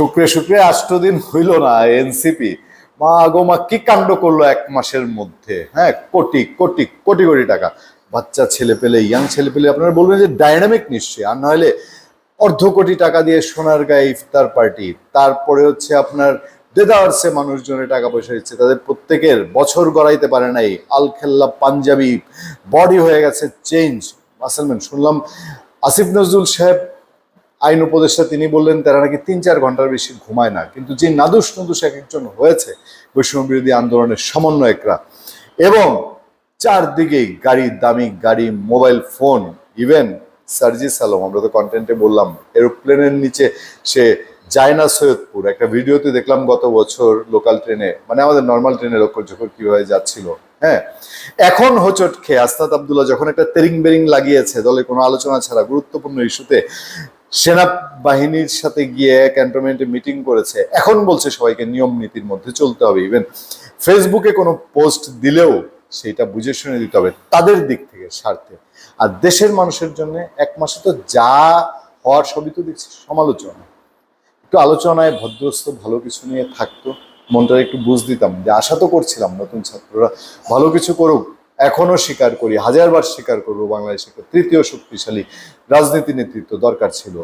শুক্রে শুক্রে আষ্ট দিন হইল না এনসিপি। মা গো, মা কি কাণ্ড করল এক মাসের মধ্যে? হ্যাঁ কোটি কোটি কোটি কোটি টাকা। বাচ্চা, ছেলে পেলে, ইয়াং ছেলে পেলে, আপনারা বলবেন যে ডাইনামিক নিশ্চয়ই, আর নইলে অর্ধ কোটি টাকা দিয়ে সোনার গায়ে ইফতার পার্টি, তারপরে হচ্ছে আপনার দেদারসে মানুষজনের টাকা পয়সা দিচ্ছে, তাদের প্রত্যেকের বছর গড়াইতে পারে নাই আলখেল্লা পাঞ্জাবি বডি হয়ে গেছে চেঞ্জ মাসেলম্যান শুনলাম আসিফ নজরুল সাহেব আইন উপদেষ্টা তিনি বললেন, তারা নাকি তিন চার ঘণ্টার বেশি ঘুমায় না। কিন্তু যে নাদুস নুদুস এক একজন হয়েছে বৈষম্য বিরোধী আন্দোলনের সমন্বয়করা। এবং চারদিকেই গাড়ি, দামি গাড়ি, mobile phone, even Sarjis Alam আমরা তো কন্টেন্টে বললাম, এরোপ্লেনের নিচে সে যায় না সৈয়দপুর, একটা ভিডিওতে দেখলাম গত বছর লোকাল ট্রেনে মানে আমাদের নর্মাল ট্রেনে লক্ষ্য ঝকর কীভাবে যাচ্ছিল হ্যাঁ? এখন হোচট খেয়ে আস্তাদ আবদুল্লাহ যখন একটা তেরিং বেরিং লাগিয়েছে, দলে কোনো আলোচনা ছাড়া, গুরুত্বপূর্ণ ইস্যুতে সেনা বাহিনীর সাথে গিয়ে ক্যান্টনমেন্টে মিটিং করেছে। এখন বলছে সবাইকে নিয়ম নীতির মধ্যে চলতে হবে। ইভেন ফেসবুকে কোনো পোস্ট দিলেও সেটা বুঝে শুনে দিতে হবে, তাদের দিক থেকে স্বার্থে। আর দেশের মানুষের জন্য এক মাসে তো যা হওয়ার সবই তো দেখছি, সমালোচনা। একটু আলোচনায় ভদ্রস্থ ভালো কিছু নিয়ে থাকতো মনটা একটু বুঝ দিতাম। যে আশা তো করছিলাম, নতুন ছাত্ররা ভালো কিছু করুক। এখনও স্বীকার করি হাজারবার স্বীকার করব বাংলাদেশকে তৃতীয় শক্তিশালী রাজনীতি নেতৃত্ব দরকার ছিল।